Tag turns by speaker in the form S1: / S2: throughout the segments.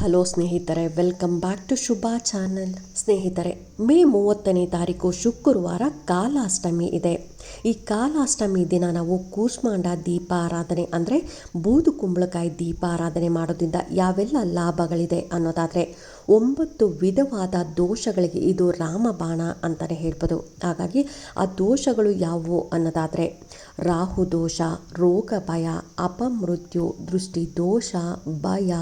S1: Hello ಸ್ನೇಹಿತರೆ welcome back to Shubha channel ಸ್ನೇಹಿತರೆ May ಮೂವತ್ತನೇ ತಾರೀಕು ಶುಕ್ರವಾರ ಕಾಲಾಷ್ಟಮಿ ಇದೆ. ಈ ಕಾಲಾಷ್ಟಮಿ ದಿನ ನಾವು ಕೂಷ್ಮಾಂಡ ದೀಪಾರಾಧನೆ ಅಂದರೆ ಬೂದು ಕುಂಬಳಕಾಯಿ ದೀಪಾರಾಧನೆ ಮಾಡೋದ್ರಿಂದ ಯಾವೆಲ್ಲ ಲಾಭಗಳಿದೆ ಅನ್ನೋದಾದರೆ ಒಂಬತ್ತು ವಿಧವಾದ ದೋಷಗಳಿಗೆ ಇದು ರಾಮಬಾಣ ಅಂತಲೇ ಹೇಳ್ಬೋದು. ಹಾಗಾಗಿ ಆ ದೋಷಗಳು ಯಾವುವು ಅನ್ನೋದಾದರೆ ರಾಹು ದೋಷ, ರೋಗ ಭಯ, ಅಪಮೃತ್ಯು, ದೃಷ್ಟಿ ದೋಷ, ಭಯ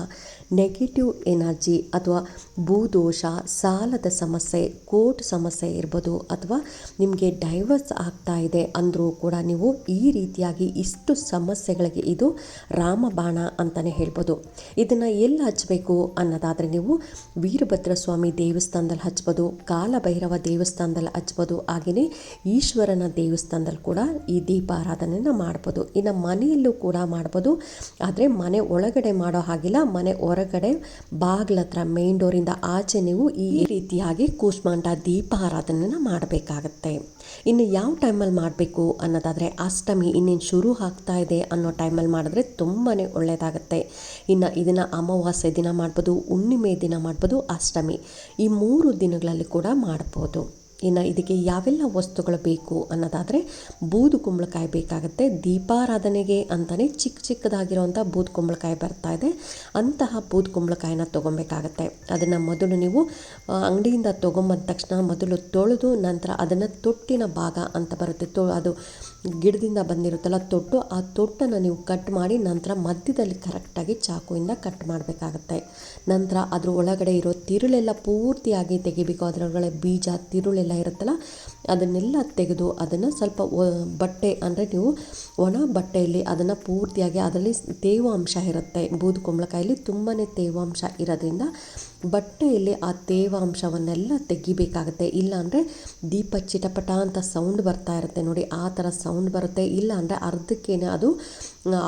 S1: ನೆಗೆಟಿವ್ ಎನರ್ಜಿ ಅಥವಾ ಭೂದೋಷ ಸಾಲದ ಸಮಸ್ಯೆ, ಕೋರ್ಟ್ ಸಮಸ್ಯೆ ಇರ್ಬೋದು ಅಥವಾ ನಿಮಗೆ ಡೈವರ್ಸ್ ಆಗ್ತಾ ಇದೆ ಅಂದರೂ ಕೂಡ ನೀವು ಈ ರೀತಿಯಾಗಿ ಇಷ್ಟು ಸಮಸ್ಯೆಗಳಿಗೆ ಇದು ರಾಮಬಾಣ ಅಂತಲೇ ಹೇಳ್ಬೋದು. ಇದನ್ನು ಎಲ್ಲಿ ಹಚ್ಚಬೇಕು ಅನ್ನೋದಾದರೆ ನೀವು ವೀರಭದ್ರ ಸ್ವಾಮಿ ದೇವಸ್ಥಾನದಲ್ಲಿ ಹಚ್ಬೋದು, ಕಾಲಭೈರವ ದೇವಸ್ಥಾನದಲ್ಲಿ ಹಚ್ಬೋದು ಹಾಗೆಯೇ ಈಶ್ವರನ ದೇವಸ್ಥಾನದಲ್ಲಿ ಕೂಡ ಈ ದೀಪಾರಾಧನೆಯನ್ನು ಮಾಡ್ಬೋದು. ಇನ್ನು ಮನೆಯಲ್ಲೂ ಕೂಡ ಮಾಡ್ಬೋದು. ಆದರೆ ಮನೆ ಒಳಗಡೆ ಮಾಡೋ ಹಾಗಿಲ್ಲ, ಮನೆ ಹೊರಗಡೆ ಬಾಗ್ಲತ್ರ ಮೇನ್ ಡೋರಿಂದ ಆಚೆ ನೀವು ಈ ರೀತಿಯಾಗಿ ಕೂಷ್ಮಾಂಡ ದೀಪಾರಾಧನೆಯನ್ನು ಮಾಡಬೇಕಾಗತ್ತೆ. ಇನ್ನು ಯಾವ ಟೈಮಲ್ಲಿ ಮಾಡಬೇಕು ಅನ್ನೋದಾದರೆ ಅಷ್ಟಮಿ ಇನ್ನೇನು ಶುರು ಆಗ್ತಾ ಇದೆ ಅನ್ನೋ ಟೈಮಲ್ಲಿ ಮಾಡಿದ್ರೆ ತುಂಬಾ ಒಳ್ಳೆಯದಾಗುತ್ತೆ ಇನ್ನು ಇದನ್ನು ಅಮಾವಾಸ್ಯೆ ದಿನ ಮಾಡ್ಬೋದು, ಹುಣ್ಣಿಮೆ ದಿನ ಮಾಡ್ಬೋದು, ಅಷ್ಟಮಿ ಈ ಮೂರು ದಿನಗಳಲ್ಲಿ ಕೂಡ ಮಾಡ್ಬೋದು. ಇನ್ನು ಇದಕ್ಕೆ ಯಾವೆಲ್ಲ ವಸ್ತುಗಳು ಬೇಕು ಅನ್ನೋದಾದರೆ ಬೂದು ಕುಂಬಳಕಾಯಿ ಬೇಕಾಗುತ್ತೆ. ದೀಪಾರಾಧನೆಗೆ ಅಂತಲೇ ಚಿಕ್ಕ ಚಿಕ್ಕದಾಗಿರೋವಂಥ ಬೂದು ಕುಂಬಳಕಾಯಿ ಬರ್ತಾ ಇದೆ. ಅಂತಹ ಬೂದು ಕುಂಬಳಕಾಯಿನ ತೊಗೊಬೇಕಾಗತ್ತೆ. ಅದನ್ನು ಮೊದಲು ನೀವು ಅಂಗಡಿಯಿಂದ ತೊಗೊಂಬಂದ ತಕ್ಷಣ ಮೊದಲು ತೊಳೆದು ನಂತರ ಅದನ್ನು ತೊಟ್ಟಿನ ಭಾಗ ಅಂತ ಬರುತ್ತೆ. ತೊ ಅದು ಗಿಡದಿಂದ ಬಂದಿರುತ್ತಲ್ಲ ತೊಟ್ಟು, ಆ ತೊಟ್ಟನ್ನು ನೀವು ಕಟ್ ಮಾಡಿ ನಂತರ ಮಧ್ಯದಲ್ಲಿ ಕರೆಕ್ಟಾಗಿ ಚಾಕುವಿಂದ ಕಟ್ ಮಾಡಬೇಕಾಗತ್ತೆ. ನಂತರ ಅದ್ರ ಒಳಗಡೆ ಇರೋ ತಿರುಳೆಲ್ಲ ಪೂರ್ತಿಯಾಗಿ ತೆಗಿಬೇಕು. ಅದರೊಳಗಡೆ ಬೀಜ, ತಿರುಳೆಲ್ಲ ಇರುತ್ತಲ್ಲ, ಅದನ್ನೆಲ್ಲ ತೆಗೆದು ಅದನ್ನು ಸ್ವಲ್ಪ ಬಟ್ಟೆ ಅಂದರೆ ನೀವು ಒಣ ಬಟ್ಟೆಯಲ್ಲಿ ಅದನ್ನು ಪೂರ್ತಿಯಾಗಿ ಅದರಲ್ಲಿ ತೇವಾಂಶ ಇರುತ್ತೆ. ಬೂದು ಕುಂಬಳಕಾಯಲ್ಲಿ ತುಂಬಾ ತೇವಾಂಶ ಇರೋದ್ರಿಂದ ಬಟ್ಟೆಯಲ್ಲಿ ಆ ತೇವಾಂಶವನ್ನೆಲ್ಲ ತೆಗಿಬೇಕಾಗುತ್ತೆ. ಇಲ್ಲಾಂದರೆ ದೀಪ ಚಿಟಪಟ ಅಂತ ಸೌಂಡ್ ಬರ್ತಾ ಇರುತ್ತೆ ನೋಡಿ, ಆ ಥರ ಸೌಂಡ್ ಬರುತ್ತೆ. ಇಲ್ಲ ಅಂದರೆ ಅರ್ಧಕ್ಕೇನೆ ಅದು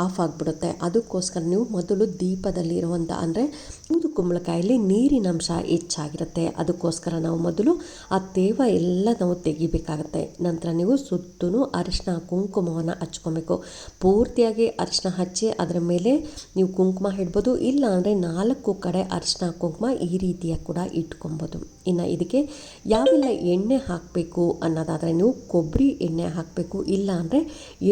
S1: ಆಫ್ ಆಗಿಬಿಡುತ್ತೆ. ಅದಕ್ಕೋಸ್ಕರ ನೀವು ಮೊದಲು ದೀಪದಲ್ಲಿರುವಂಥ ಅಂದರೆ ಬೂದು ಕುಂಬಳಕಾಯಲ್ಲಿ ನೀರಿನಂಶ ಹೆಚ್ಚಾಗಿರುತ್ತೆ. ಅದಕ್ಕೋಸ್ಕರ ನಾವು ಮೊದಲು ಆ ತೇವ ಎಲ್ಲ ನಾವು ತೆಗಿಬೇಕಾಗುತ್ತೆ. ನಂತರ ನೀವು ಸುತ್ತೂ ಅರಿಶಿನ ಕುಂಕುಮವನ್ನು ಹಚ್ಕೊಬೇಕು. ಪೂರ್ತಿಯಾಗಿ ಅರಿಶಿನ ಹಚ್ಚಿ ಅದರ ಮೇಲೆ ನೀವು ಕುಂಕುಮ ಇಡ್ಬೋದು. ಇಲ್ಲ ಅಂದರೆ ನಾಲ್ಕು ಕಡೆ ಅರಿಶಿನ ಕುಂಕುಮ ಈ ರೀತಿಯ ಕೂಡ ಇಟ್ಕೊಬೋದು. ಇನ್ನು ಇದಕ್ಕೆ ಯಾವೆಲ್ಲ ಎಣ್ಣೆ ಹಾಕಬೇಕು ಅನ್ನೋದಾದರೆ ನೀವು ಕೊಬ್ಬರಿ ಎಣ್ಣೆ ಹಾಕಬೇಕು. ಇಲ್ಲ ಅಂದರೆ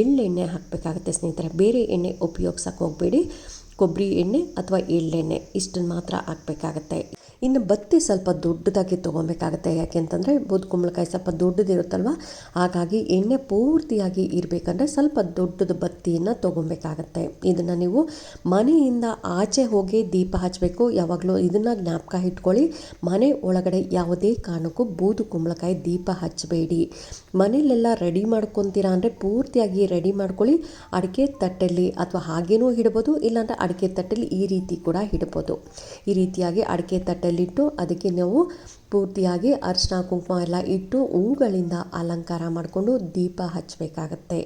S1: ಎಳ್ಳೆಣ್ಣೆ ಹಾಕಬೇಕಾಗುತ್ತೆ ಸ್ನೇಹಿತರೆ. ಬೇರೆ ಎಣ್ಣೆ ಉಪಯೋಗ್ಸಕ್ಕೆ ಹೋಗಬೇಡಿ. ಕೊಬ್ಬರಿ ಎಣ್ಣೆ ಅಥವಾ ಎಳ್ಳೆಣ್ಣೆ ಇಷ್ಟನ್ನು ಮಾತ್ರ ಹಾಕಬೇಕಾಗತ್ತೆ. ಇನ್ನು ಬತ್ತಿ ಸ್ವಲ್ಪ ದೊಡ್ಡದಾಗಿ ತೊಗೊಬೇಕಾಗತ್ತೆ ಯಾಕೆಂತಂದರೆ ಬೂದು ಕುಂಬಳಕಾಯಿ ಸ್ವಲ್ಪ ದೊಡ್ಡದಿರುತ್ತಲ್ವ? ಹಾಗಾಗಿ ಎಣ್ಣೆ ಪೂರ್ತಿಯಾಗಿ ಇರಬೇಕಂದ್ರೆ ಸ್ವಲ್ಪ ದೊಡ್ಡದು ಬತ್ತಿಯನ್ನು ತೊಗೊಬೇಕಾಗತ್ತೆ ಇದನ್ನು ನೀವು ಮನೆಯಿಂದ ಆಚೆ ಹೋಗಿ ದೀಪ ಹಚ್ಚಬೇಕು ಯಾವಾಗಲೂ ಇದನ್ನು ಜ್ಞಾಪಕ ಇಟ್ಕೊಳ್ಳಿ. ಮನೆ ಒಳಗಡೆ ಯಾವುದೇ ಕಾರಣಕ್ಕೂ ಬೂದು ಕುಂಬಳಕಾಯಿ ದೀಪ ಹಚ್ಚಬೇಡಿ. ಮನೆಯಲ್ಲೆಲ್ಲ ರೆಡಿ ಮಾಡ್ಕೊತೀರಾ ಅಂದರೆ ಪೂರ್ತಿಯಾಗಿ ರೆಡಿ ಮಾಡ್ಕೊಳ್ಳಿ. ಅಡಿಕೆ ತಟ್ಟೆಯಲ್ಲಿ ಅಥವಾ ಹಾಗೇನೂ ಇಡ್ಬೋದು. ಇಲ್ಲಾಂದರೆ ಅಡಿಕೆ ತಟ್ಟೆಯಲ್ಲಿ ಈ ರೀತಿ ಕೂಡ ಇಡ್ಬೋದು. ಈ ರೀತಿಯಾಗಿ ಅಡಿಕೆ ತಟ್ಟೆಲಿಟ್ಟು ಅದಕ್ಕೆ ನಾವು ಪೂರ್ತಿಯಾಗಿ ಅರಿಶಿನ, ಕುಂಕುಮ ಎಲ್ಲ ಇಟ್ಟು ಹೂಗಳಿಂದ ಅಲಂಕಾರ ಮಾಡಿಕೊಂಡು ದೀಪ ಹಚ್ಚಬೇಕಾಗತ್ತೆ.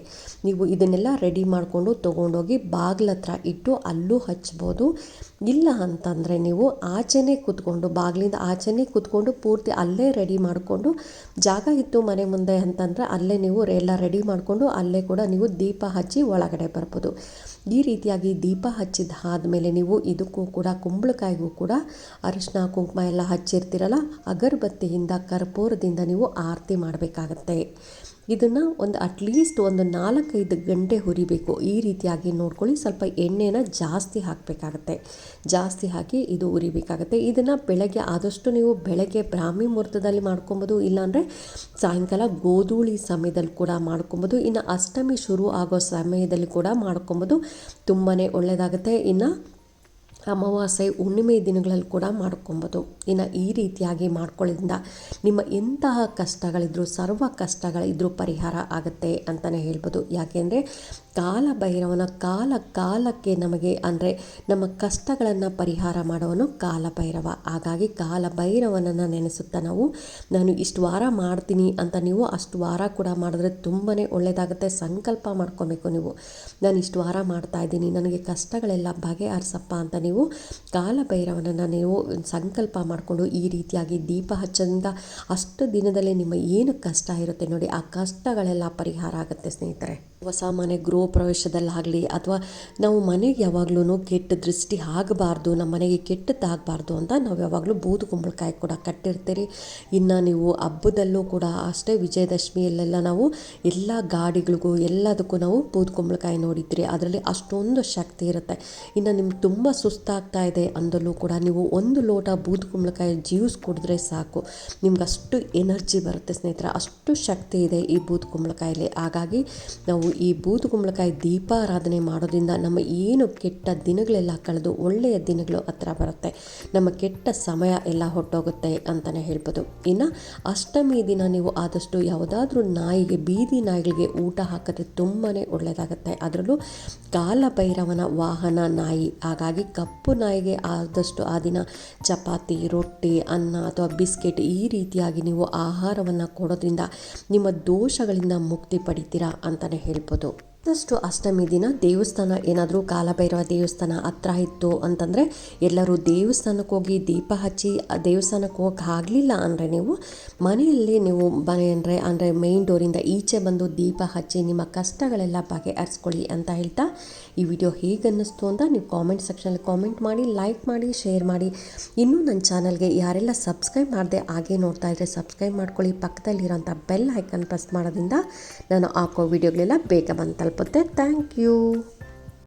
S1: ನೀವು ಇದನ್ನೆಲ್ಲ ರೆಡಿ ಮಾಡಿಕೊಂಡು ತೊಗೊಂಡೋಗಿ ಬಾಗ್ಲ ಹತ್ರ ಇಟ್ಟು ಅಲ್ಲೂ ಹಚ್ಬೋದು. ಇಲ್ಲ ಅಂತಂದರೆ ನೀವು ಆಚೆನೇ ಕೂತ್ಕೊಂಡು, ಬಾಗಿಲಿಂದ ಆಚೆನೇ ಕೂತ್ಕೊಂಡು ಪೂರ್ತಿ ಅಲ್ಲೇ ರೆಡಿ ಮಾಡಿಕೊಂಡು, ಜಾಗ ಇತ್ತು ಮನೆ ಮುಂದೆ ಅಂತಂದರೆ ಅಲ್ಲೇ ನೀವು ಎಲ್ಲ ರೆಡಿ ಮಾಡಿಕೊಂಡು ಅಲ್ಲೇ ಕೂಡ ನೀವು ದೀಪ ಹಚ್ಚಿ ಒಳಗಡೆ ಬರ್ಬೋದು. ಈ ರೀತಿಯಾಗಿ ದೀಪ ಹಚ್ಚಿದ ಆದಮೇಲೆ ನೀವು ಇದಕ್ಕೂ ಕೂಡ ಕುಂಬಳಕಾಯಿಗೂ ಕೂಡ ಅರಿಶಿನ, ಕುಂಕುಮ ಎಲ್ಲ ಹಚ್ಚಿರ್ತೀರಲ್ಲ ಅಗರಬತ್ತಿಯಿಂದ ಕರ್ಪೂರದಿಂದ ನೀವು ಆರತಿ ಮಾಡಬೇಕಾಗತ್ತೆ. ಇದನ್ನು ಒಂದು ಅಟ್ಲೀಸ್ಟ್ ಒಂದು ನಾಲ್ಕೈದು ಗಂಟೆ ಹುರಿಬೇಕು. ಈ ರೀತಿಯಾಗಿ ನೋಡ್ಕೊಳ್ಳಿ. ಸ್ವಲ್ಪ ಎಣ್ಣೆನ ಜಾಸ್ತಿ ಹಾಕಬೇಕಾಗತ್ತೆ. ಜಾಸ್ತಿ ಹಾಕಿ ಇದು ಉರಿಬೇಕಾಗತ್ತೆ ಇದನ್ನು ಬೆಳಗ್ಗೆ ಆದಷ್ಟು ನೀವು ಬೆಳಗ್ಗೆ ಬ್ರಾಹ್ಮಿ ಮುಹೂರ್ತದಲ್ಲಿ ಮಾಡ್ಕೊಬೋದು. ಇಲ್ಲಾಂದರೆ ಸಾಯಂಕಾಲ ಗೋಧೂಳಿ ಸಮಯದಲ್ಲಿ ಕೂಡ ಮಾಡ್ಕೊಬೋದು. ಇನ್ನು ಅಷ್ಟಮಿ ಶುರು ಆಗೋ ಸಮಯದಲ್ಲಿ ಕೂಡ ಮಾಡ್ಕೊಬೋದು. ತುಂಬಾ ಒಳ್ಳೆಯದಾಗುತ್ತೆ ಇನ್ನು ಅಮಾವಾಸ್ಯೆ, ಹುಣ್ಣಿಮೆ ದಿನಗಳಲ್ಲಿ ಕೂಡ ಮಾಡ್ಕೊಬೋದು. ಇನ್ನು ಈ ರೀತಿಯಾಗಿ ಮಾಡ್ಕೊಳ್ಳೋದ್ರಿಂದ ನಿಮ್ಮ ಎಂತಹ ಕಷ್ಟಗಳಿದ್ರೂ, ಸರ್ವ ಕಷ್ಟಗಳಿದ್ದರೂ ಪರಿಹಾರ ಆಗುತ್ತೆ ಅಂತಲೇ ಹೇಳ್ಬೋದು. ಯಾಕೆಂದರೆ ಕಾಲ ಭೈರವನ ಕಾಲ ಕಾಲಕ್ಕೆ ನಮಗೆ ಅಂದರೆ ನಮ್ಮ ಕಷ್ಟಗಳನ್ನು ಪರಿಹಾರ ಮಾಡೋನು ಕಾಲ ಭೈರವ ಹಾಗಾಗಿ ಕಾಲ ಭೈರವನನ್ನು ನೆನೆಸುತ್ತಾ ನಾವು, ನಾನು ಇಷ್ಟು ವಾರ ಮಾಡ್ತೀನಿ ಅಂತ ನೀವು ಅಷ್ಟು ವಾರ ಕೂಡ ಮಾಡಿದ್ರೆ ತುಂಬಾ ಒಳ್ಳೆಯದಾಗುತ್ತೆ ಸಂಕಲ್ಪ ಮಾಡ್ಕೋಬೇಕು ನೀವು. ನಾನು ಇಷ್ಟು ವಾರ ಮಾಡ್ತಾ ಇದ್ದೀನಿ. ನನಗೆ ಕಷ್ಟಗಳೆಲ್ಲ ಬಗೆಹರಿಸಪ್ಪ ಅಂತ ನೀವು ಕಾಲಭೈರವನನ್ನು ನೀವು ಸಂಕಲ್ಪ ಮಾಡಿಕೊಂಡು ಈ ರೀತಿಯಾಗಿ ದೀಪ ಹಚ್ಚದಿಂದ ಅಷ್ಟು ದಿನದಲ್ಲೇ ನಿಮ್ಮ ಏನು ಕಷ್ಟ ಇರುತ್ತೆ ನೋಡಿ, ಆ ಕಷ್ಟಗಳೆಲ್ಲ ಪರಿಹಾರ ಆಗುತ್ತೆ ಸ್ನೇಹಿತರೆ. ಹೊಸ ಮನೆ ಗೃಹ ಪ್ರವೇಶದಲ್ಲಾಗಲಿ ಅಥವಾ ನಾವು ಮನೆಗೆ ಯಾವಾಗಲೂ ಕೆಟ್ಟ ದೃಷ್ಟಿ ಆಗಬಾರ್ದು, ನಮ್ಮ ಮನೆಗೆ ಕೆಟ್ಟದ್ದಾಗಬಾರ್ದು ಅಂತ ನಾವು ಯಾವಾಗಲೂ ಬೂದು ಕುಂಬಳಕಾಯಿ ಕೂಡ ಕಟ್ಟಿರ್ತೀರಿ. ಇನ್ನು ನೀವು ಹಬ್ಬದಲ್ಲೂ ಕೂಡ ಅಷ್ಟೇ ವಿಜಯದಶಮಿಯಲ್ಲೆಲ್ಲ ನಾವು ಎಲ್ಲ ಗಾಡಿಗಳಿಗೂ ಎಲ್ಲದಕ್ಕೂ ನಾವು ಬೂದು ಕುಂಬಳಕಾಯಿ ನೋಡಿದ್ರಿ. ಅದರಲ್ಲಿ ಅಷ್ಟೊಂದು ಶಕ್ತಿ ಇರುತ್ತೆ. ಇನ್ನು ನಿಮ್ಗೆ ತುಂಬ ಸುಸ್ತಾಗ್ತಾ ಇದೆ ಅಂದಲ್ಲೂ ಕೂಡ ನೀವು ಒಂದು ಲೋಟ ಬೂದು ಕುಂಬಳಕಾಯಿ ಜ್ಯೂಸ್ ಕುಡಿದ್ರೆ ಸಾಕು. ನಿಮ್ಗೆ ಅಷ್ಟು ಎನರ್ಜಿ ಬರುತ್ತೆ ಸ್ನೇಹಿತರೆ, ಅಷ್ಟು ಶಕ್ತಿ ಇದೆ ಈ ಬೂದು ಕುಂಬಳಕಾಯಲ್ಲಿ ಹಾಗಾಗಿ ನಾವು ಈ ಬೂದು ಕುಂಬಳಕಾಯಿ ದೀಪಾರಾಧನೆ ಮಾಡೋದ್ರಿಂದ ನಮ್ಮ ಏನು ಕೆಟ್ಟ ದಿನಗಳೆಲ್ಲ ಕಳೆದು ಒಳ್ಳೆಯ ದಿನಗಳು ಹತ್ರ ಬರುತ್ತೆ. ನಮ್ಮ ಕೆಟ್ಟ ಸಮಯ ಎಲ್ಲ ಹೊಟ್ಟೋಗುತ್ತೆ ಅಂತಲೇ ಹೇಳ್ಬೋದು. ಇನ್ನು ಅಷ್ಟಮಿ ದಿನ ನೀವು ಆದಷ್ಟು ಯಾವುದಾದ್ರೂ ನಾಯಿಗೆ, ಬೀದಿ ನಾಯಿಗಳಿಗೆ ಊಟ ಹಾಕಿದ್ರೆ ತುಂಬಾ ಒಳ್ಳೆಯದಾಗುತ್ತೆ. ಅದರಲ್ಲೂ ಕಾಲಭೈರವನ ವಾಹನ ನಾಯಿ, ಹಾಗಾಗಿ ಕಪ್ಪು ನಾಯಿಗೆ ಆದಷ್ಟು ಆ ದಿನ ಚಪಾತಿ, ರೊಟ್ಟಿ, ಅನ್ನ ಅಥವಾ ಬಿಸ್ಕೆಟ್ ಈ ರೀತಿಯಾಗಿ ನೀವು ಆಹಾರವನ್ನು ಕೊಡೋದ್ರಿಂದ ನಿಮ್ಮ ದೋಷಗಳಿಂದ ಮುಕ್ತಿ ಪಡಿತೀರಾ ಅಂತಲೇ ಹೇಳ್ಬೋದು. ಆದಷ್ಟು ಅಷ್ಟಮಿ ದಿನ ದೇವಸ್ಥಾನ ಏನಾದರೂ ಕಾಲಭೈರವ ದೇವಸ್ಥಾನ ಹತ್ರ ಇತ್ತು ಅಂತಂದರೆ ಎಲ್ಲರೂ ದೇವಸ್ಥಾನಕ್ಕೆ ಹೋಗಿ ದೀಪ ಹಚ್ಚಿ, ಆ ದೇವಸ್ಥಾನಕ್ಕೆ ಹೋಗಕ್ಕೆ ಆಗಲಿಲ್ಲ ಅಂದರೆ ನೀವು ಮನೆಯಲ್ಲಿ ನೀವು ಮನೆ ಅಂದರೆ ಅಂದರೆ ಮೇಯ್ನ್ ಡೋರಿಂದ ಈಚೆ ಬಂದು ದೀಪ ಹಚ್ಚಿ ನಿಮ್ಮ ಕಷ್ಟಗಳೆಲ್ಲ ಬಗೆಹರಿಸ್ಕೊಳ್ಳಿ ಅಂತ ಹೇಳ್ತಾ ಈ ವಿಡಿಯೋ ಹೇಗೆ ಅನ್ನಿಸ್ತು ಅಂತ ನೀವು ಕಾಮೆಂಟ್ ಸೆಕ್ಷನಲ್ಲಿ ಕಾಮೆಂಟ್ ಮಾಡಿ ಲೈಕ್ ಮಾಡಿ ಶೇರ್ ಮಾಡಿ. ಇನ್ನೂ ನನ್ನ ಚಾನಲ್ಗೆ ಯಾರೆಲ್ಲ ಸಬ್ಸ್ಕ್ರೈಬ್ ಮಾಡದೆ ಹಾಗೆ ನೋಡ್ತಾ ಇದ್ದರೆ ಸಬ್ಸ್ಕ್ರೈಬ್ ಮಾಡ್ಕೊಳ್ಳಿ. ಪಕ್ಕದಲ್ಲಿರೋಂಥ ಬೆಲ್ ಐಕನ್ ಪ್ರೆಸ್ ಮಾಡೋದ್ರಿಂದ ನಾನು ಹಾಕೋ ವಿಡಿಯೋಗಳೆಲ್ಲ ಬೇಗ ಬಂದು ತಲುಪುತ್ತೆ ಥ್ಯಾಂಕ್ ಯು